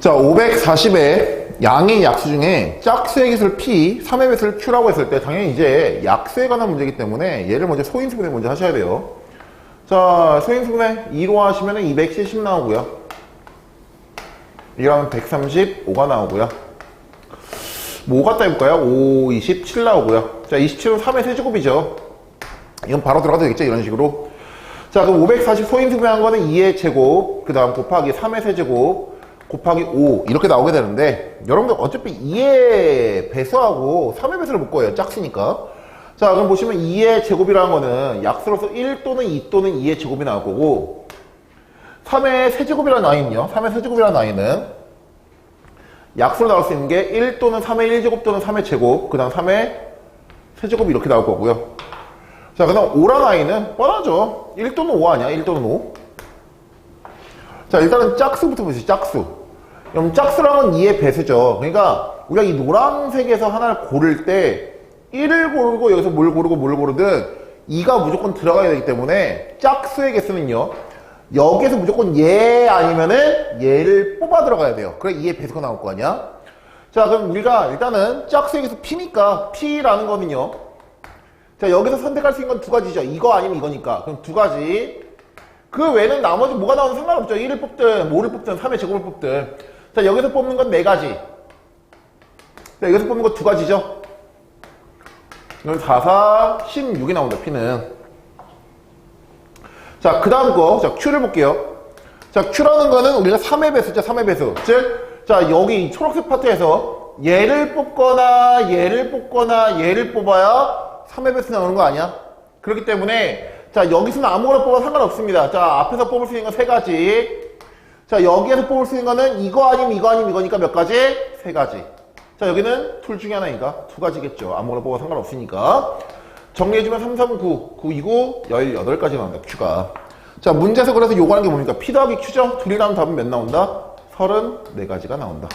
자, 540의 양의 약수 중에 짝수의 기술 P, 3의 배수를 Q라고 했을 때 당연히 이제 약수에 관한 문제이기 때문에 얘를 먼저 소인수분해 먼저 하셔야 돼요. 자, 소인수분해 2로 하시면 270 나오고요. 이러면 135가 나오고요. 뭐5 갖다 해볼까요? 5, 27 나오고요. 자, 27은 3의 세제곱이죠. 이건 바로 들어가도 되겠죠? 이런 식으로. 자, 그럼 540 소인수분해한 거는 2의 제곱, 그 다음 곱하기 3의 세제곱, 곱하기 5 이렇게 나오게 되는데 여러분들 어차피 2의 배수하고 3의 배수를 볼 거예요. 짝수니까. 자, 그럼 보시면 2의 제곱이라는 거는 약수로서 1 또는 2 또는 2의 제곱이 나올 거고 3의 세제곱이라는 라인은요. 3의 세제곱이라는 라인은 약수로 나올 수 있는 게 1 또는 3의 1제곱 또는 3의 제곱, 그 다음 3의 세제곱이 이렇게 나올 거고요. 자, 그 다음 5라는 아이는 뻔하죠. 1 또는 5 아니야? 1 또는 5. 자, 일단은 짝수부터 보시죠. 짝수. 그럼 짝수랑은 2의 배수죠. 그러니까 우리가 이 노란색에서 하나를 고를 때 1을 고르고 여기서 뭘 고르고 뭘 고르든 2가 무조건 들어가야 되기 때문에 짝수의 개수는요. 여기에서 무조건 얘 아니면은 얘를 뽑아 들어가야 돼요. 그래 2의 배수가 나올 거 아니야? 자, 그럼 우리가 일단은 짝수의 개수 P니까 P라는 거는요. 자, 여기서 선택할 수 있는 건 두 가지죠. 이거 아니면 이거니까. 그럼 두 가지. 그 외에는 나머지 뭐가 나오든 상관없죠. 1을 뽑든, 5를 뽑든, 3의 제곱을 뽑든. 자, 여기서 뽑는 건 네 가지. 자, 여기서 뽑는 거 두 가지죠. 여기 4, 4, 16이 나온다, P는. 자, 그 다음 거. 자, Q를 볼게요. 자, Q라는 거는 우리가 3의 배수죠, 3의 배수. 즉, 자, 여기 이 초록색 파트에서 얘를 뽑거나, 얘를 뽑거나, 얘를 뽑아야 3의 배수 나오는 거 아니야? 그렇기 때문에, 자, 여기서는 아무거나 뽑아도 상관없습니다. 자, 앞에서 뽑을 수 있는 건 세 가지. 자, 여기에서 뽑을 수 있는 거는 이거 아니면 이거 아니면 이거니까 몇 가지? 세 가지. 자, 여기는 툴 중에 하나니까 두 가지겠죠. 아무거나 뽑아도 상관없으니까. 정리해주면 3, 3, 9, 9, 2, 9, 18가지 나온다, Q가. 자, 문제에서 그래서 요구하는 게 뭡니까? P 더하기 Q죠? 둘이 나면 답은 몇 나온다? 34가지가 나온다.